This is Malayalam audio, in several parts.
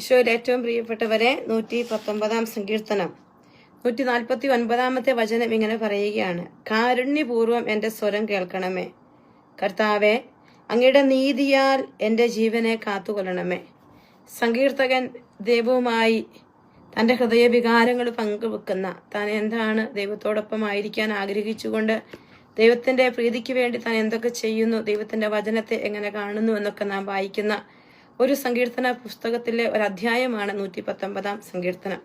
ഈശോയിൽ ഏറ്റവും പ്രിയപ്പെട്ടവരെ നൂറ്റി പത്തൊമ്പതാം സങ്കീർത്തനം. നൂറ്റി നാൽപ്പത്തി ഒൻപതാമത്തെ വചനം ഇങ്ങനെ പറയുകയാണ്. കാരുണ്യപൂർവം എന്റെ സ്വരം കേൾക്കണമേ. കർത്താവെ അങ്ങയുടെ നീതിയാൽ എന്റെ ജീവനെ കാത്തുകൊള്ളണമേ. സങ്കീർത്തകൻ ദൈവവുമായി തന്റെ ഹൃദയവികാരങ്ങൾ പങ്കുവെക്കുന്ന താൻ എന്താണ് ദൈവത്തോടൊപ്പം ആയിരിക്കാൻ ആഗ്രഹിച്ചുകൊണ്ട് ദൈവത്തിന്റെ പ്രീതിക്ക് വേണ്ടി താൻ എന്തൊക്കെ ചെയ്യുന്നു ദൈവത്തിന്റെ വചനത്തെ എങ്ങനെ കാണുന്നു എന്നൊക്കെ നാം വായിക്കുന്ന ഒരു സങ്കീർത്തന പുസ്തകത്തിലെ ഒരു അധ്യായമാണ് നൂറ്റി പത്തൊമ്പതാം സങ്കീർത്തനം.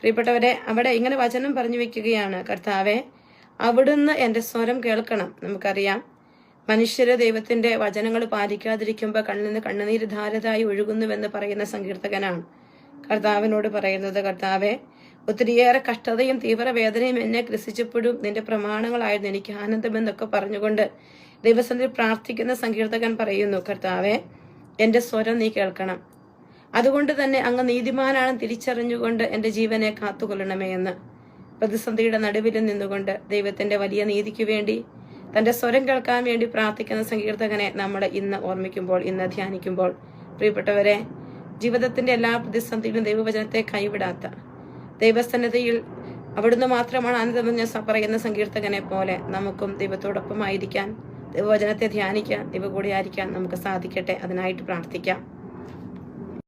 പ്രിയപ്പെട്ടവരെ അവിടെ ഇങ്ങനെ വചനം പറഞ്ഞു വെക്കുകയാണ്. കർത്താവെ അവിടുന്ന് എന്റെ സ്വരം കേൾക്കണം. നമുക്കറിയാം മനുഷ്യരെ ദൈവത്തിന്റെ വചനങ്ങൾ പാലിക്കാതിരിക്കുമ്പോൾ കണ്ണിൽ നിന്ന് കണ്ണുനീര് ധാരതായി ഒഴുകുന്നുവെന്ന് പറയുന്ന സങ്കീർത്തകനാണ് കർത്താവിനോട് പറയുന്നത്. കർത്താവെ ഒത്തിരിയേറെ കഷ്ടതയും തീവ്രവേദനയും എന്നെ ഗ്രസിച്ചപ്പോഴും നിന്റെ പ്രമാണങ്ങളായിരുന്നു എനിക്ക് ആനന്ദമെന്നൊക്കെ പറഞ്ഞുകൊണ്ട് ദൈവസന്ധി പ്രാർത്ഥിക്കുന്ന സങ്കീർത്തകൻ പറയുന്നു. കർത്താവെ എന്റെ സ്വരം നീ കേൾക്കണം. അതുകൊണ്ട് തന്നെ അങ്ങ് നീതിമാനാണ് തിരിച്ചറിഞ്ഞുകൊണ്ട് എന്റെ ജീവനെ കാത്തുകൊള്ളണമേ എന്ന്. പ്രതിസന്ധിയുടെ നടുവിൽ നിന്നുകൊണ്ട് ദൈവത്തിന്റെ വലിയ നീതിക്ക് വേണ്ടി തന്റെ സ്വരം കേൾക്കാൻ വേണ്ടി പ്രാർത്ഥിക്കുന്ന സങ്കീർത്തകനെ നമ്മൾ ഇന്ന് ഓർമ്മിക്കുമ്പോൾ ഇന്ന് ധ്യാനിക്കുമ്പോൾ. പ്രിയപ്പെട്ടവരെ ജീവിതത്തിന്റെ എല്ലാ പ്രതിസന്ധിയിലും ദൈവവചനത്തെ കൈവിടാത്ത ദൈവസന്നതയിൽ അവിടുന്ന് മാത്രമാണ് ആനന്ദമെന്ന് പറയുന്ന സങ്കീർത്തകനെ പോലെ നമുക്കും ദൈവത്തോടൊപ്പം ആയിരിക്കാൻ ദൈവവചനത്തെ ധ്യാനിക്കാൻ ദൈവ കൂടെ ആയിരിക്കാൻ നമുക്ക് സാധിക്കട്ടെ. അതിനായിട്ട് പ്രാർത്ഥിക്കാം.